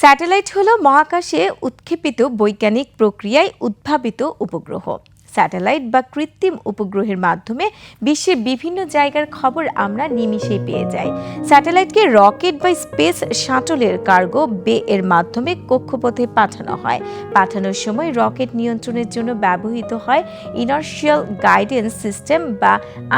Satellite হল মহাকাশে উৎক্ষেপিত বৈজ্ঞানিক প্রক্রিয়ায় উদ্ভাবিত উপগ্রহ। স্যাটেলাইট বা কৃত্রিম উপগ্রহের মাধ্যমে বিশ্বের বিভিন্ন জায়গার খবর আমরা নিমিষেই পেয়ে যাই। স্যাটেলাইটকে রকেট বা স্পেস শাটলের কার্গো বে এর মাধ্যমে কক্ষপথে পাঠানো হয়। পাঠানোর সময় রকেট নিয়ন্ত্রণের জন্য ব্যবহৃত হয় ইনার্শিয়াল গাইডেন্স সিস্টেম বা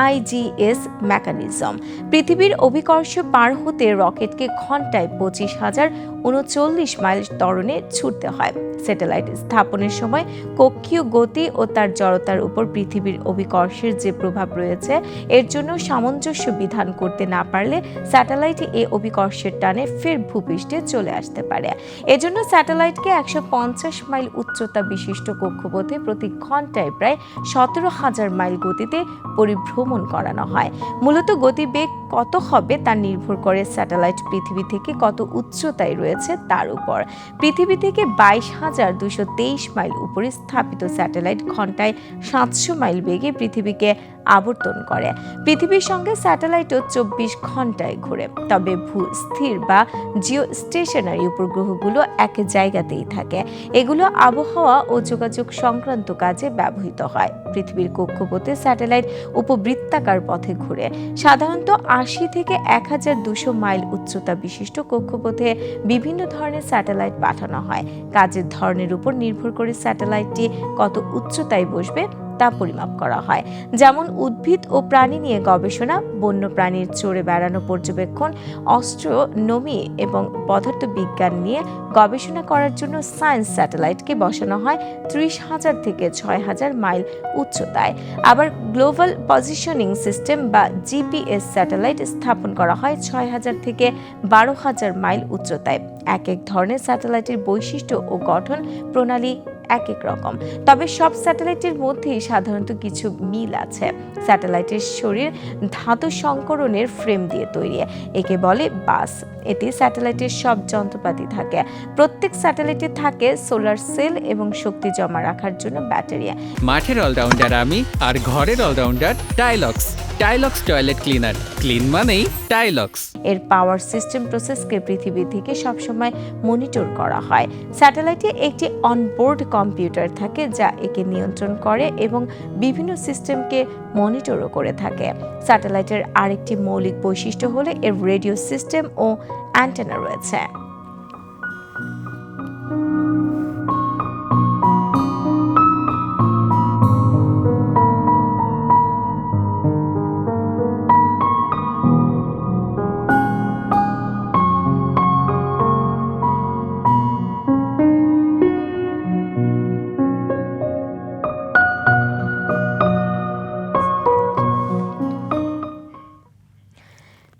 আইজিএস মেকানিজম। পৃথিবীর অভিকর্ষ পার হতে রকেটকে ঘন্টায় পঁচিশ হাজার উনচল্লিশ মাইল ত্বরণে ছুটতে হয়। স্যাটেলাইট স্থাপনের সময় কক্ষীয় গতি ও তার জড়তার উপর পৃথিবীর অভিকর্ষের যে প্রভাব রয়েছে, এর জন্য সামঞ্জস্য বিধান করতে না পারলে স্যাটেলাইট এ অভিকর্ষের টানে ফের ভূপৃষ্ঠে চলে আসতে পারে। এজন্য স্যাটেলাইটকে একশো পঞ্চাশ মাইল উচ্চতা বিশিষ্ট কক্ষপথে প্রতি ঘন্টায় প্রায় সতেরো হাজার মাইল গতিতে পরিভ্রমণ করানো হয়। মূলত গতিবেগ কত হবে তা নির্ভর করে স্যাটেলাইট পৃথিবী থেকে কত উচ্চতায় রয়েছে তার উপর। পৃথিবী থেকে বাইশ হাজার দুশো তেইশ মাইল উপরে স্থাপিত স্যাটেলাইট ঘন্টায় সাতশো মাইল বেগে পৃথিবীকে আবর্তন করে। পৃথিবীর সঙ্গে স্যাটেলাইটও চব্বিশ ঘন্টায় ঘুরে। তবে ভূ, স্থির বা জিও স্টেশনারি উপগ্রহগুলো এক জায়গাতেই থাকে। এগুলো আবহাওয়া ও যোগাযোগ সংক্রান্ত কাজে ব্যবহৃত হয়। পৃথিবীর কক্ষপথে স্যাটেলাইট উপবৃত্তাকার পথে ঘুরে। সাধারণত আশি থেকে এক হাজার দুশো মাইল উচ্চতা বিশিষ্ট কক্ষপথে বিভিন্ন ধরনের স্যাটেলাইট পাঠানো হয়। কাজের ধরনের উপর নির্ভর করে স্যাটেলাইটটি কত উচ্চতায় বসবে তা পরিমাপ করা হয়। যেমন উদ্ভিদ ও প্রাণী নিয়ে গবেষণা বন্য প্রাণীর চড়ে বেড়ানো পর্যবেক্ষণ অস্ট্রোনমি এবং পদার্থবিজ্ঞান নিয়ে গবেষণা করার জন্য সায়েন্স স্যাটেলাইটকে বসানো হয় ত্রিশ হাজার থেকে ছয় হাজার মাইল উচ্চতায়। আবার গ্লোবাল পজিশনিং সিস্টেম বা জিপিএস স্যাটেলাইট স্থাপন করা হয় ছয় হাজার থেকে বারো হাজার মাইল উচ্চতায়। এক এক ধরনের স্যাটেলাইটের বৈশিষ্ট্য ও গঠন প্রণালী এক এক রকম। তবে সব স্যাটেলাইটের মধ্যেই সাধারণত কিছু মিল আছে। স্যাটেলাইটের শরীর ধাতু সংকরণের ফ্রেম দিয়ে তৈরি, একে বলে বাস। এতে স্যাটেলাইটের সব যন্ত্রপাতি থাকে। প্রত্যেক স্যাটেলাইটে থাকে সোলার সেল এবং শক্তি জমা রাখার জন্য ব্যাটারি। মাঠের অলরাউন্ডার আমি আর ঘরের allrounder Tylox Tylox toilet cleaner. Clean মানেই টাইলক্স এর পাওয়ার সিস্টেম প্রসেসকে পৃথিবী থেকে সবসময় মনিটর করা হয়। স্যাটেলাইটে একটি অনবোর্ড কম্পিউটার থাকে যা একে নিয়ন্ত্রণ করে এবং বিভিন্ন সিস্টেমকে মনিটরও করে থাকে। স্যাটেলাইটের আরেকটি মৌলিক বৈশিষ্ট্য হলো এর রেডিও সিস্টেম ও অ্যান্টেনা রয়েছে।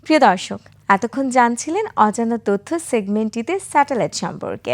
প্রিয় দর্শক এতক্ষণ জানছিলেন অজানা তথ্য সেগমেন্টটিতে স্যাটেলাইট সম্পর্কে।